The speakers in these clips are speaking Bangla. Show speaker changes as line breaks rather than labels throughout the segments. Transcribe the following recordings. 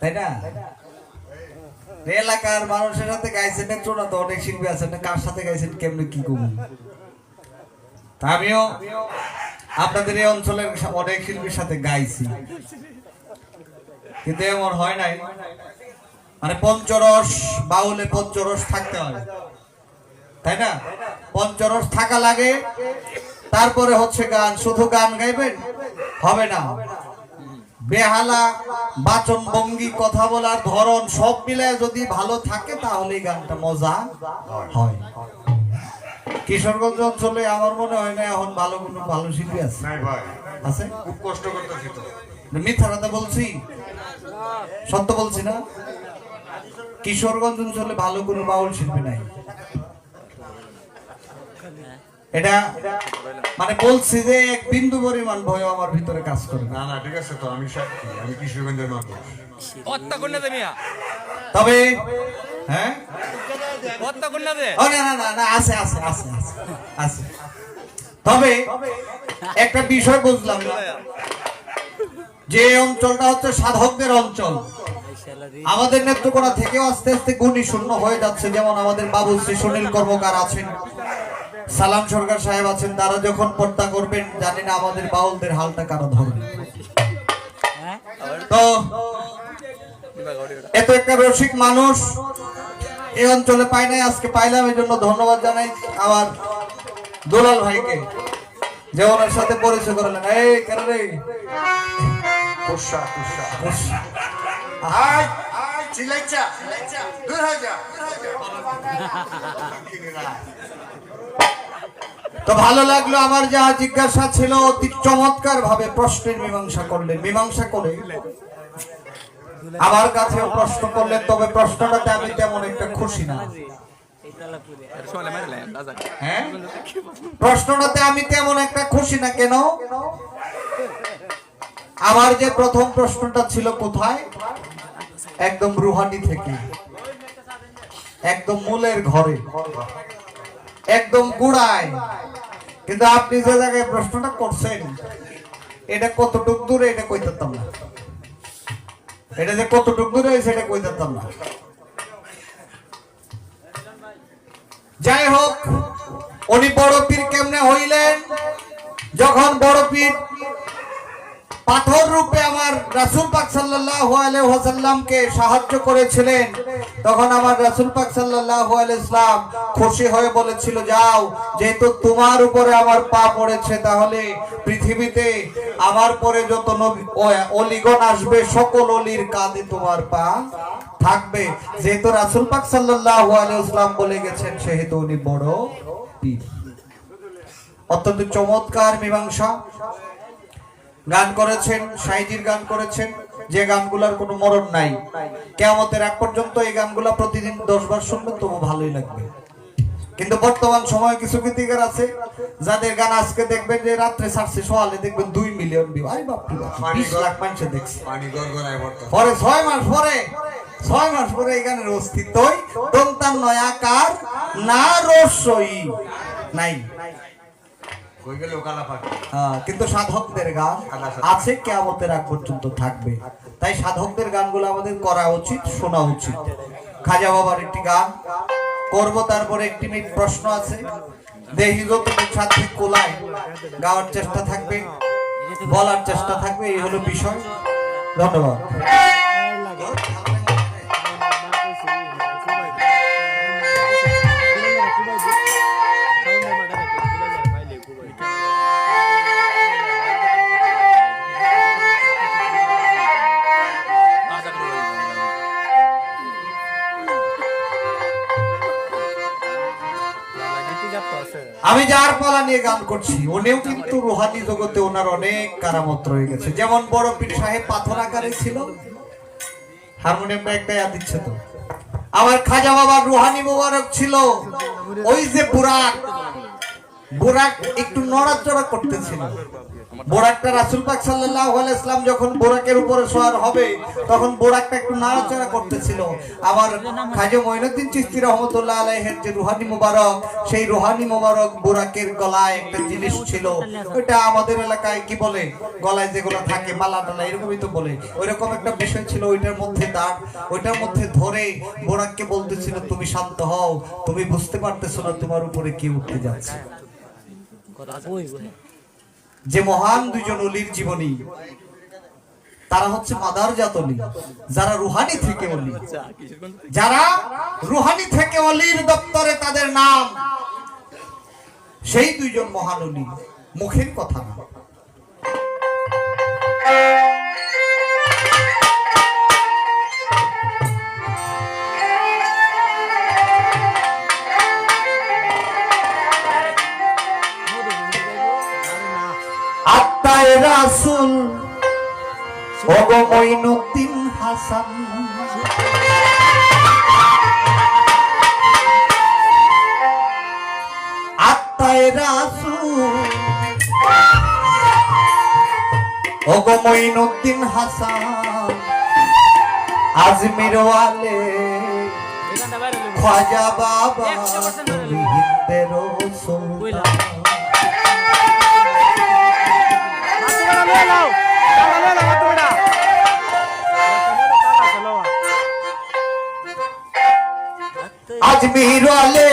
তাই না? এলাকার মানুষের সাথে গাইছেন না? তো অনেক শিল্পী আছেন কার সাথে গাইছেন? কেমনে কি তা আমিও আপনাদের এই অঞ্চলের অনেক শিল্পীর সাথে গাইছি। কিন্তু এমন হয় নাই। মানে পঞ্চরস, বাউলে পঞ্চরস থাকতে হয়। তাই না? পঞ্চরস থাকা লাগে, তারপরে হচ্ছে গান। শুধু গান গাইবেন? হবে না। বেহালা বাচন ভঙ্গি কথা বলার ধরন সব মিলে যদি ভালো থাকে তাহলে গানটা মজা হয়। কিশোরগঞ্জ অঞ্চলে আমার মনে হয় না এখন ভালো কোনো ভালো শিল্পী আছে। আছে?
খুব কষ্ট করতেছি তো।
মিথ্যা কথা বলছি? সত্য বলছি না? কিশোরগঞ্জ অঞ্চলে ভালো কোনো বাউল শিল্পী নাই। এটা মানে বলছি যে এক বিন্দু পরিমাণ ভয় আমার ভিতরে কাজ করে। না
না ঠিক আছে তো আমি সাক্ষী আমি কিশোরগঞ্জের মানুষ।
হত্যা করলে দে মিয়া।
তবে হ্যাঁ?
হত্যা করলে দে।
ও না না না না আছে আছে আছে আছে আছে। তবে একটা বিষয় বুঝলাম না। যে অঞ্চলটা হচ্ছে সাধকদের অঞ্চল। আমাদের নেত্রকোনা থেকেও আস্তে আস্তে গুণী শূন্য হয়ে যাচ্ছে যেমন আমাদের বাবু শ্রী সুনীল কর্মকার আছেন। সালাম সরকার সাহেব আছেন তারা যখন পর্দা করবেন জানি না আমাদের বাউলদের হালটা কারও ধরবে। তো এত একটা রসিক মানুষ এই অঞ্চলে পাই নাই আজকে পাইলাম এই জন্য ধন্যবাদ জানাই আমার দুলাল ভাইকে যে ওনার সাথে পরিচয় করলেন। এই কেন রে?
চিলাইচা। দূর হয়ে যা
তো ভালো লাগল আমার যা জিজ্ঞাসা ছিল, অতি চমৎকার ভাবে প্রশ্নের মীমাংসা করলেন মীমাংসা করে। আমার কাছেও প্রশ্ন করলেন, তবে প্রশ্নটাতে আমি তেমন একটা খুশি না। হ্যাঁ? প্রশ্নটাতে আমি তেমন একটা খুশি না, কেন? আমার যে প্রথম প্রশ্নটা ছিল কোথায়? একদম রুহানি থেকে। একদম মূলের ঘরে। একদম গুড়ায়। কিন্তু আপনি যে জায়গায় প্রশ্নটা করছেন, এটা কতটুক দূরে এটা কইতাম না। এটা যে কতটুক দূরে হয়েছে সেটা কইতাম না। যাই হোক, উনি বড় পীর কেমনে হইলেন? যখন বড় পীর পাথর রূপে আমার রাসূল পাক সাল্লাল্লাহু আলাইহি ওয়াসাল্লামকে সাহায্য করেছিলেন। তখন আমার রাসূল পাক সাল্লাল্লাহু আলাইহি ইসলাম খুশি হয়ে বলেছিল, যাও, যেহেতু তোমার উপরে আমার পা পড়েছে, তাহলে পৃথিবীতে আমার পরে যত অলিগণ আসবে, সকল অলির কাঁধে তোমার পা থাকবে। যেহেতু রাসূল পাক সাল্লাল্লাহু আলাইহি ইসলাম বলে গেছেন, সেহেতু উনি বড় পীর। অত্যন্ত চমৎকার মীমাংসা। গান করেছেন সাইজির গান করেছেন যে গানগুলার কোনো মরণ নাই। কেমতের এক পর্যন্ত এই গানগুলা প্রতিদিন দশ বার শুনবেন তবু ভালোই লাগবে। কিন্তু বর্তমান সময়ে কিছু গীতিকার আছে যাদের গান আজকে দেখবেন যে রাত্রে সারছে সকালে দেখবেন দুই মিলিয়ন ভিউ আই বাপ বিশ লাখ মানুষে দেখছে।
পানি গড়গড়ায় বর্তমান
পরে ছয় মাস পরে ছয় মাস পরে এই গানের অস্তিত্বই নয় আকার না রসই নাই
কই গেল কালা পাখি
আহ, কিন্তু সাধকদের গান আছে কেমতের আগ পর্যন্ত থাকবে। তাই সাধকদের গানগুলো আমাদের করা উচিত শোনা উচিত। খাজা বাবার একটি গান করব তারপরে একটি মিনিট প্রশ্ন আছে। দেহি তুমি ছাত্রী কোলায়? গাওয়ার চেষ্টা থাকবে বলার চেষ্টা থাকবে এই হলো বিষয়। ধন্যবাদ। যার পালা নিয়ে গান করছি, উনিও কিন্তু রুহানি জগতে ওনার অনেক কারামত রয়ে গেছে। যেমন বড় পীর সাহেব পাথর আকারে ছিল হারমোনিয়ামটা একটা ইয়াদ দিচ্ছে তো। আমার খাজা বাবার রুহানি মোবারক ছিল, ওই যে বুরাক বুরাক একটু নড়াচড়া করতেছিল। বোরাকটা রাসুল পাক ইসলাম যখন বোরাকের উপরে সোয়ার হবে, তখন বোরাকটা একটু নাড়াচাড়া করতেছিল। আবার খাজা মঈনুদ্দিন চিশতি রহমতুল্লাহ আলাইহির যে রুহানি মুবারক, সেই রুহানি মুবারক বোরাকের গলায় একটা জিনিস ছিল। ওইটা আমাদের এলাকায় কি বলে? গলায় যেগুলো থাকে, মালা টালা, এরকমই তো বলে। ওইরকম একটা বিষয় ছিল, ওইটার মধ্যে দাঁড় ওইটার মধ্যে ধরে বোরাককে বলতেছিল, তুমি শান্ত হও, তুমি বুঝতে পারতেছো না তোমার উপরে কি উঠতে যাচ্ছে? যে মহান দুজন অলির জীবনী, তারা হচ্ছে মাদার জাত যারা রুহানি থেকে অলি। যারা রুহানি থেকে অলির দপ্তরে তাদের নাম, সেই দুইজন মহান অলি মুখের কথা না। ওগো মঈনুদ্দিন হাসান। আত্মায় রাসুল। ওগো মঈনুদ্দিন হাসান। আজমির ওয়ালে। খাজা বাবা তুমি আজমির আলে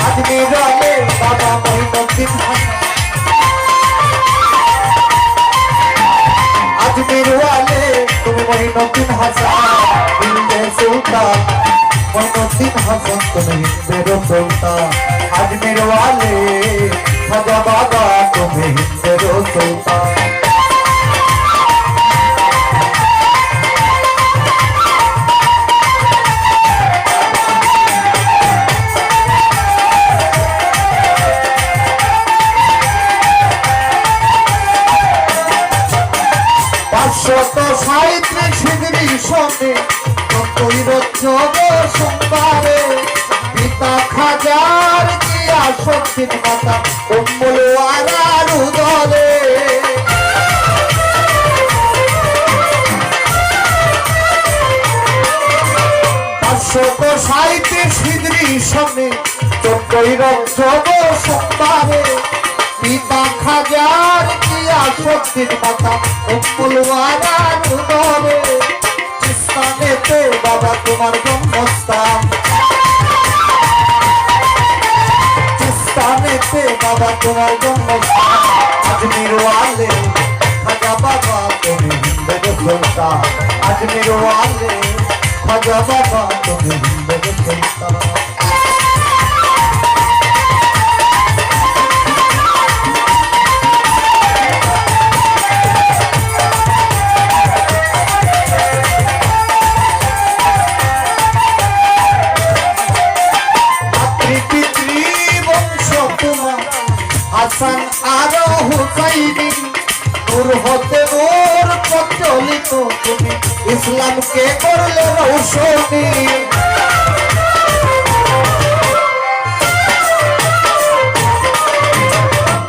আজমির আলে বাবা মঈনুদ্দিন হাসান আজমির আলে তুমি মঈনুদ্দিন হাসান হিন্দে সুলতান মঈনুদ্দিন হাসান তুমি হিন্দের সুলতান আজমির আলে খাজা বাবা তুমি হিন্দের সুলতান পাঁচশত সাঁত্রিশ ডিগ্রি সনে তৈরোচ্ছব সোমবারে পিতা খাজার দিয়া শক্তির মাতা, অম্বল আরার উদরে পাঁচশত সাঁত্রিশ ডিগ্রি সনে তৈরোচ্ছব সোমবারে পিতা খাজার দিয়া শক্তির মাতা অম্বুলওয়ারার উদরে স্থানেতে বাবা তোমার জন্মস্থান। স্থানেতে বাবা তোমার জন্মস্থান। আজমির ওয়ালে খাজা বাবা তুমি হিন্দের আজমির ওয়ালে খাজা বাবা তুমি হিন্দের সুলতান ইসলামকে করলে রৌশনী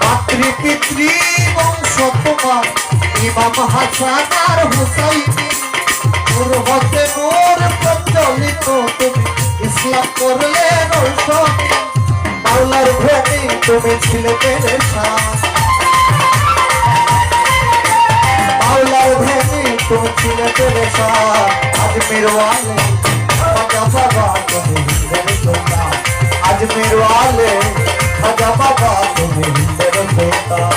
মাতৃ পিতৃ বংশ তোমার, ইমাম হাসান আর হুসাইনি। নূর হতে নূর প্রচলিত তুমি, ইসলাম করলে রৌশনী মাওলার ভেটি তুমি ছিলে পেরেশা ভেটি তুমি ছিলে পেরেশা আজমির ওয়ালে খাজা বাবা তুমি হিন্দের সুলতান আজমির ওয়ালে খাজা বাবা তুমি হিন্দের সুলতান শৈশব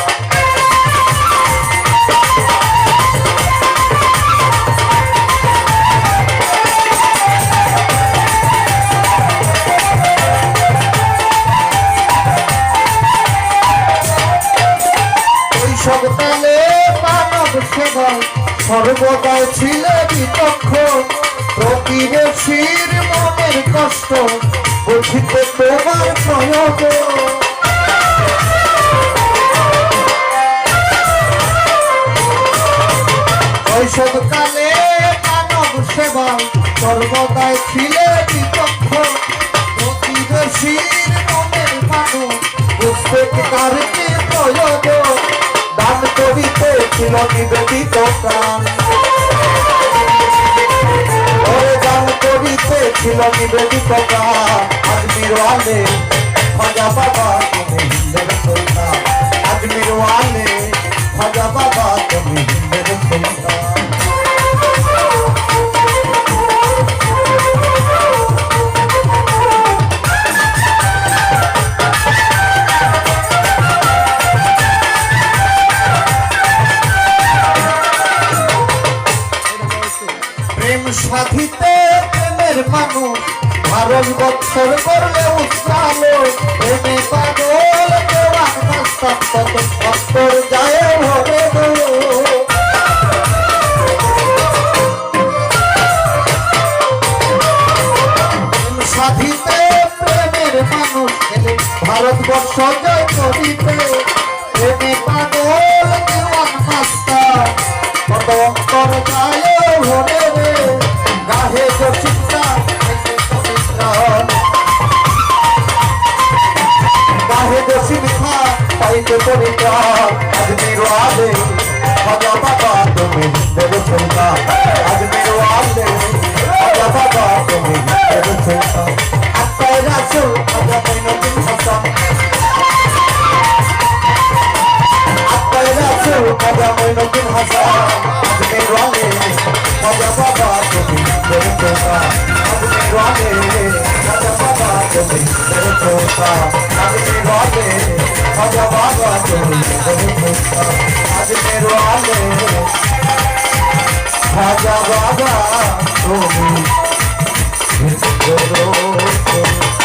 মনের কষ্ট বুঝিতে তোমার প্রয়োগ শৈশব কালে মানব সেবায় সর্বদাই ছিলে বিচক্ষ প্রতিবেশীর মনের মানুষ বুঝতে তার দান করিতে ছিল নিবেদিত প্রাণ। দান করিতে ছিল নিবেদিত প্রাণ আজমির ওয়ালে খাজা বাবা তুমি হিন্দের সুলতান আজমির ওয়ালে খাজা বাবা তুমি হিন্দের সুলতান ভারত বৎসর করলে উৎসালো প্রেমে পাগল দেওয়ান মাস্তান কত অন্তর খাজা মইনুদ্দিন হাসান আজ মেরো আলে খাজা বাবা তুমি দেব চিন্তা আজ মেরো আলে খাজা বাবা তুমি দেব চিন্তা আজ মেরো আলে খাজা বাবা তুমি দেব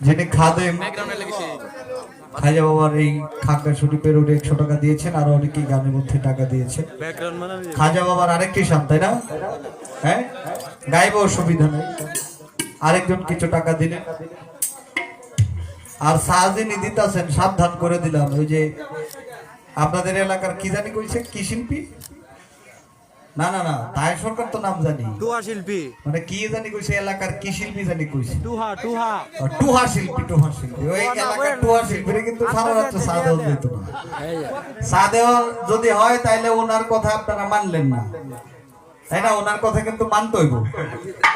যিনি খাদেম খাজা বাবার এই খাগড়া শরীফের ওর একশো টাকা দিয়েছেন আর অনেকেই গানের মধ্যে টাকা দিয়েছে
মানে
খাজা বাবার আরেকটি সাপ তাই না? হ্যাঁ? গাইব অসুবিধা নেই। আরেকজন কিছু টাকা দিলেন। আর সাহায্যে দিতেছেন সাবধান করে দিলাম। ওই যে আপনাদের এলাকার কি জানি কইছে কি শিল্পী না না না তাই সরকার তো নাম জানি।
টুহা শিল্পী।
মানে কি জানি কইছে এলাকার কি শিল্পী জানি কইছে।
টুহা টুহা।
টুহা শিল্পী টুহা শিল্পী। ওই এলাকার টুহা শিল্পীরা কিন্তু সারা রাত্র চা দেওয়া যেত না। চা দেওয়া যদি হয় তাইলে ওনার কথা আপনারা মানলেন না। তাই না? ওনার কথা কিন্তু মানতে হইব।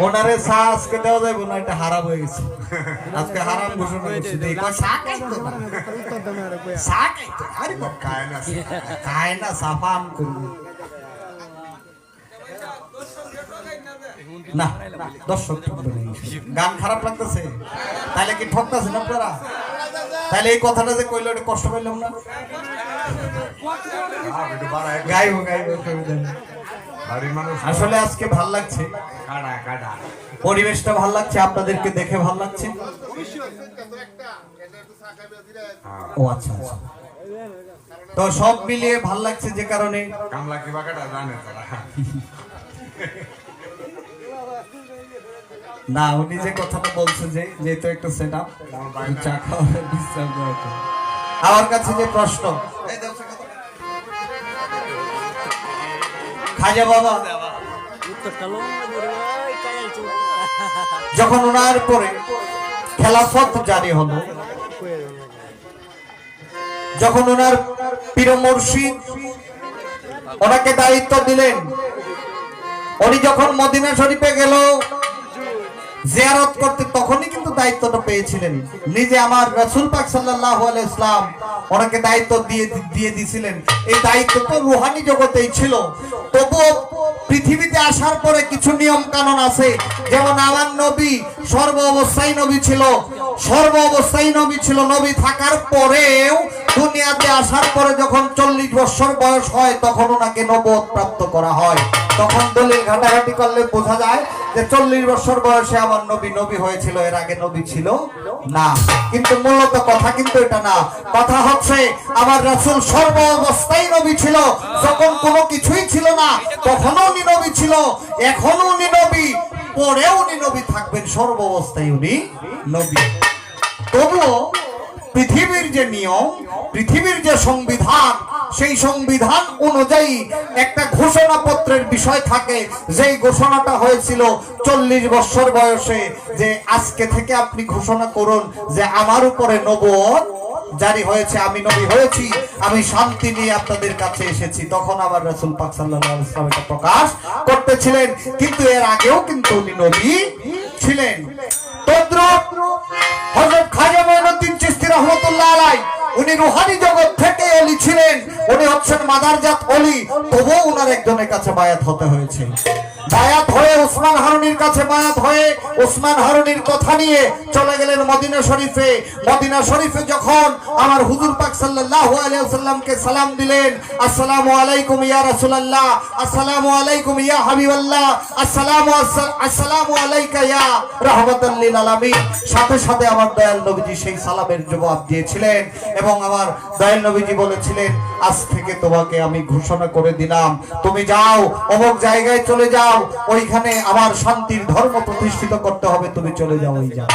ওনারে চা আজকে দেওয়া যাইব না এটা হারাম হয়ে গেছে। আজকে হারাম ঘোষণা করছে। এই কয় চা খাইতো না? চা খাইতো আরে
না
খায় না করব না দর্শক গান খারাপ লাগতেছে। তাহলে কি ঠকতেছেন আপনারা? তাহলে এই কথাটা যে কইলো, এটা কষ্ট পাইলাম না? গাইবো গাইবো। আসলে আজকে ভালো লাগছে। পরিবেশটা ভালো লাগছে, আপনাদেরকে দেখে ভালো লাগছে। ও আচ্ছা আচ্ছা। তো সব মিলিয়ে ভালো লাগছে যে কারণে।
কামলা কি বাকাটা জানে তারা?
না, উনি যে কথাটা বলছে যে, যেহেতু একটা সেট আপ চা খাওয়া বিশ্রাম আমার কাছে যে প্রশ্ন যখন ওনার পরে খেলাফত জারি হলো, যখন ওনার পীর মুর্শিদ ওনাকে দায়িত্ব দিলেন, উনি যখন মদিনা শরীফে গেল জিয়ারত করতে তখনই কিন্তু দায়িত্বটা পেয়েছিলেন। নিজে আমার রাসূল পাক আলাইহি ইসলাম ওনাকে দায়িত্ব দিয়ে দিয়ে দিয়েছিলেন এই দায়িত্ব তো রুহানি জগতেই ছিল। তবুও পৃথিবীতে আসার পরে কিছু নিয়ম কানুন আছে। যেমন আমার নবী সর্ব অবস্থায় নবী ছিল। সর্ব অবস্থায় নবী ছিল, নবী থাকার পরেও দুনিয়াতে আসার পরে যখন চল্লিশ বছর বয়স হয়, তখন ওনাকে নবদ প্রাপ্ত করা হয়। তখন দলিল ঘাটাঘাটি করলে বোঝা যায় যে চল্লিশ বছর বয়সে আমার নবী নবী হয়েছিল, এর আগে নবী ছিল না। কিন্তু মূলত কথা কিন্তু এটা না। কথা হচ্ছে, আমার রাসূল সর্ব অবস্থায় নবী ছিল। যখন কোনো কিছুই ছিল না, তখনও উনি নবী ছিল এখনও উনি নবী, পরেও উনি নবী থাকবেন সর্ব অবস্থায় উনি নবী। তবুও পৃথিবীর যে নিয়ম, পৃথিবীর যে সংবিধান সেই সংবিধান অনুযায়ী একটা ঘোষণাপত্রের বিষয় থাকে। যেই ঘোষণাটা হয়েছিল চল্লিশ বছর বয়সে যে আজকে থেকে আপনি ঘোষণা করুন যে আমার উপরে নবুয়ত জারি হয়েছে, আমি নবী হয়েছি, আমি শান্তি নিয়ে আপনাদের কাছে এসেছি। তখন আবার রাসূল পাক সাল্লাল্লাহু আলাইহি এটা প্রকাশ করতেছিলেন। কিন্তু এর আগেও কিন্তু উনি নবী ছিলেন। তদ্রুপ হযরত খাজা মঈনুদ্দিন চিশতি রাহমাতুল্লাহ আলাইহি উনি রুহানি জগৎ থেকে অলি ছিলেন। উনি হচ্ছেন মাদারজাত অলি। তবুও উনার একজনের কাছে বায়াত হতে হয়েছে। বায়াত হয়ে উসমান হারুনির কাছে বায়াত হয়ে উসমান হারুনির কথা নিয়ে চলে গেলেন মদিনা শরীফে। মদিনা শরীফে যখন আমার হুজুর পাক আলাইহি ওয়াসাল্লামকে সালাম দিলেন, আসসালামু আলাইকুম ইয়া রাসূলুল্লাহ, আসসালামু আলাইকুম ইয়া হাবিবাল্লাহ, আসসালামু আস- আসসালামু আলাইকা ইয়া রাহমাতাল লিল আলামিন। সাথে সাথে আমার দয়াল নবীজি সেই সালামের জবাব দিয়েছিলেন এবং আমার দয়াল নবীজি বলেছিলেন আজ থেকে তোমাকে আমি ঘোষণা করে দিলাম। তুমি যাও, অমুক জায়গায় চলে যাও। ওইখানে আমার শান্তির ধর্ম প্রতিষ্ঠিত করতে হবে, তুমি চলে যাও ওই যাও।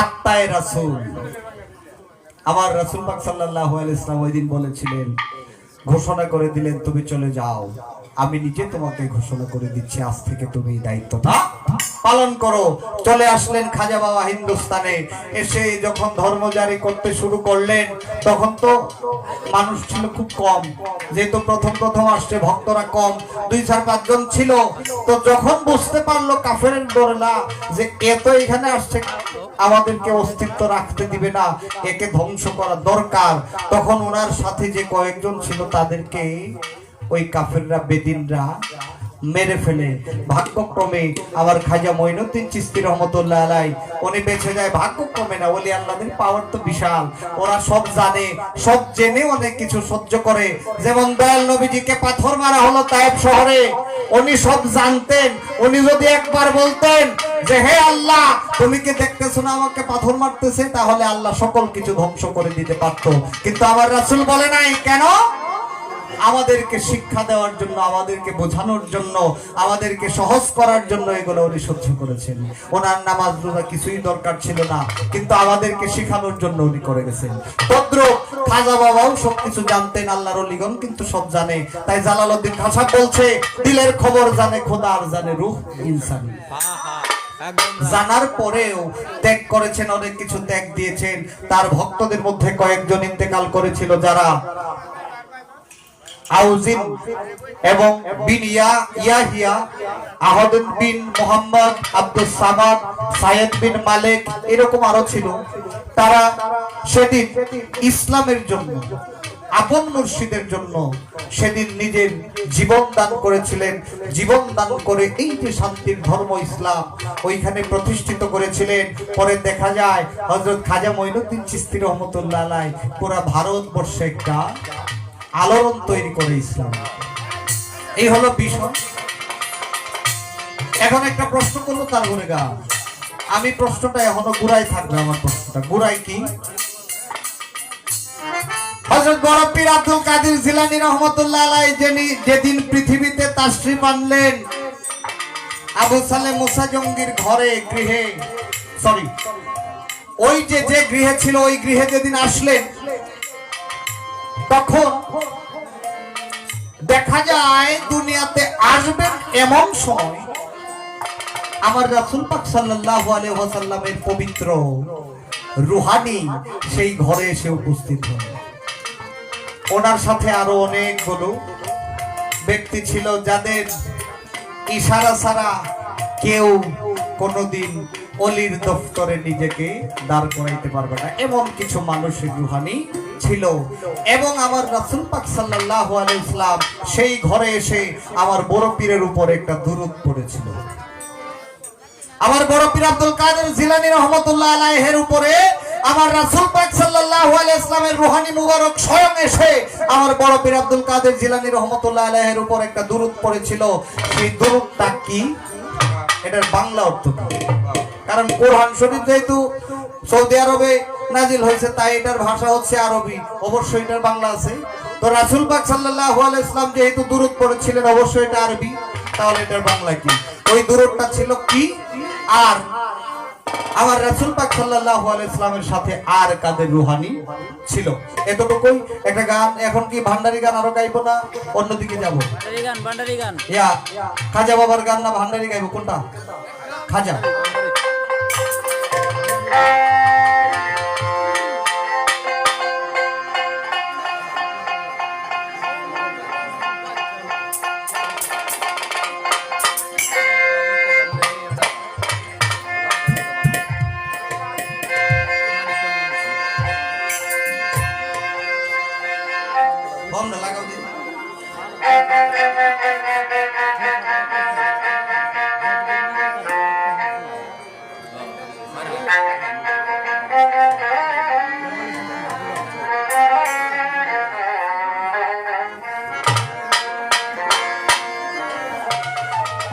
আত্মায় রাসুল। আমার রাসুল পাক সাল্লাল্লাহু আলাইহি ইসলাম ওই দিন বলেছিলেন, ঘোষণা করে দিলেন, তুমি চলে যাও। আমি নিজে তোমাকে ঘোষণা করে দিচ্ছি, আজ থেকে তুমি এই দায়িত্বটা পালন করো। চলে আসলেন খাজা বাবা হিন্দুস্তানে, এসে যখন ধর্ম জারি করতে শুরু করলেন, তখন তো মানুষ ছিল খুব কম, যেহেতু প্রথম প্রথম আসছে, ভক্তরা কম, দুই চার পাঁচজন ছিল। তো যখন বুঝতে পারল কাফের দরলা যে এ তো এখানে আসছে, আমাদেরকে অস্তিত্ব রাখতে দিবে না, একে ধ্বংস করা দরকার। তখন ওনার সাথে যে কয়েকজন ছিল, তাদেরকে ওই কাফেররা, বেদিনরা মেরে ফেলে। ভাগ্যক্রমে আমার খাজা মঈনুদ্দিন চিস্তি রহমতুল্লাহ আলাই, উনি বেঁচে যায় ভাগ্যক্রমে না, ওলি আল্লাহদের পাওয়ার তো বিশাল। ওরা সব জানে, সব জেনে অনেক কিছু সহ্য করে। যেমন দয়াল নবীজিকে পাথর মারা হলো তায়েব শহরে, উনি সব জানতেন। উনি যদি একবার বলতেন যে, হে আল্লাহ, তুমি কি দেখতেছো না আমাকে পাথর মারতেছে? তাহলে আল্লাহ সকল কিছু ধ্বংস করে দিতে পারতো। কিন্তু আমার রাসূল বলে নাই, কেন? আমাদেরকে শিক্ষা দেওয়ার জন্য, আমাদেরকে বোঝানোর জন্য, আমাদেরকে সহজ করার জন্য এগুলো উনি সহ্য করেছেন। ওনার নামাজ রোজা কিছুই দরকার ছিল না, কিন্তু আমাদেরকে শেখানোর জন্য উনি করে গেছেন। তদ্র খাজা বাবাও সবকিছু জানতেন, আল্লাহর অলিগণ কিন্তু সব জানে। তাই জালালউদ্দিন খাসা বলছে, দিলের খবর জানে, খোদা আর জানে রূহ ইনসানি। জানার পরেও ত্যাগ করেছেন, অনেক কিছু ত্যাগ দিয়েছেন। তার ভক্তদের মধ্যে কয়েকজন ইন্তেকাল করেছিল যারা আউজিন এবং বিন ইয়া, ইয়াহিয়া, আহদিন বিন মোহাম্মদ আব্দুল সামাদ, সায়েদ বিন মালিক, এরকম আরও ছিল। তারা সেদিন ইসলামের জন্য, আপন মুর্শিদের জন্য সেদিন নিজের জীবন দান করেছিলেন। জীবন দান করে এই যে শান্তির ধর্ম ইসলাম, ওইখানে প্রতিষ্ঠিত করেছিলেন। পরে দেখা যায় হজরত খাজা মঈনুদ্দিন চিস্তি রহমতুল্লাহ পুরা ভারতবর্ষে একটা আলোড়ন তৈরি করে ইসলাম। এই হলো বিষয়। এখন একটা প্রশ্ন করল তার ঘরে গা, আমি প্রশ্নটা এখনও গুড়াই থাকবে আমার প্রশ্নটা। গুড়াই কি? যেদিন পৃথিবীতে জঙ্গির ঘরে, গৃহে সরি ওই যে যে গৃহে ছিল, ওই গৃহে যেদিন আসলেন তখন দেখা যায় দুনিয়াতে আসবেন এমন সময় আমার রাসূল পাক সাল্লাল্লাহু আলাইহি ওয়াসাল্লামের পবিত্র রুহানি সেই ঘরে এসে উপস্থিত হল। ওনার সাথে আরও অনেকগুলো ব্যক্তি ছিল যাদের ইশারা ছাড়া কেউ কোনোদিন অলির দফতরে নিজেকে দাঁড় করাইতে পারবে না। এমন কিছু মানুষের রুহানি ছিল। এবং আমার রাসূল পাক সাল্লাল্লাহু আলাইহি ইসলাম সেই ঘরে এসে আমার বড় পীরের উপর একটা দুরূদ পড়েছিল। আমার বড় পীর আব্দুল কাদের জিলানী রহমতুল্লাহ আলাইহের উপরে আমার রাসূল পাক সাল্লাল্লাহু আলাইহি ইসলামের রূহানি মুবারক স্বয়ং এসে আমার বড় পীর আব্দুল কাদের জিলানী রহমতুল্লাহ আলাইহের উপর একটা দুরূদ পড়েছিল। সেই দুরূদটা কি? এটার বাংলা অর্থ কারণ কোরআন শরীফ যেহেতু সৌদি আরবে নাজিল হয়েছে তাই এটার ভাষা হচ্ছে আরবি। অবশ্যই এটার বাংলা আছে। তো রাসূল পাক আলাইহি ইসলাম যেহেতু দুরূদ পড়েছিলেন অবশ্যই এটা আরবি। তাহলে এটার বাংলা কি? ওই দুরূদটা ছিল কি? আর। আমার রাসূল পাক সাল্লাল্লাহু আলাইহি ইসলামের সাথে আর কাদের রুহানি ছিল? এতটুকুই। একটা গান এখন কি ভান্ডারি গান আরও গাইবো না? অন্যদিকে যাব।
গান।
ইয়া খাজা বাবার গান না ভান্ডারি গাইবো? কোনটা? খাজা। বন্ধ লাগাও দিন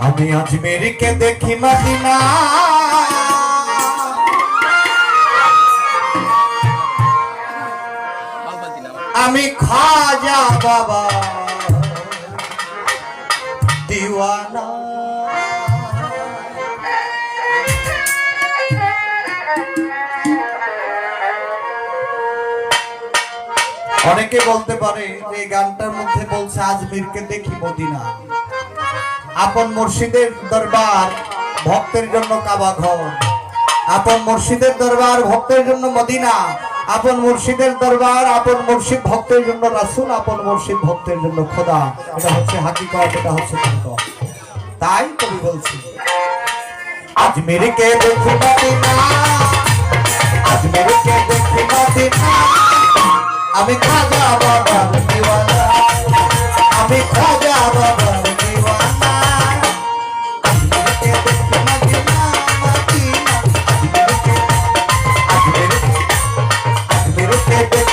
আমি আজমেরকে দেখি মদিনা। আমি খাজা বাবা। দিওয়ানা। অনেকে বলতে পারে যে গানটার মধ্যে বলছে আজমিরকে দেখি মদিনা। আপন মুর্শিদের দরবার, ভক্তের জন্য কাবা ঘর। আপন মুর্শিদের দরবার, ভক্তের জন্য মদিনা। আপন মুর্শিদের দরবার, আপন মুর্শিদ ভক্তের জন্য রাসূল, আপন মুর্শিদ ভক্তের জন্য খোদা। এটা হচ্ছে হাকিকত, এটা হচ্ছে তাই কবি বলছি আজমিরকে দেখি আজমিরকে দেখি আমি খাজা দিওয়ানা, আমি খাজা বাবার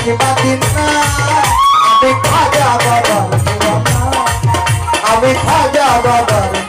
দেখি মদিনা আমি খাজা বাবা আমি খাজা বাবার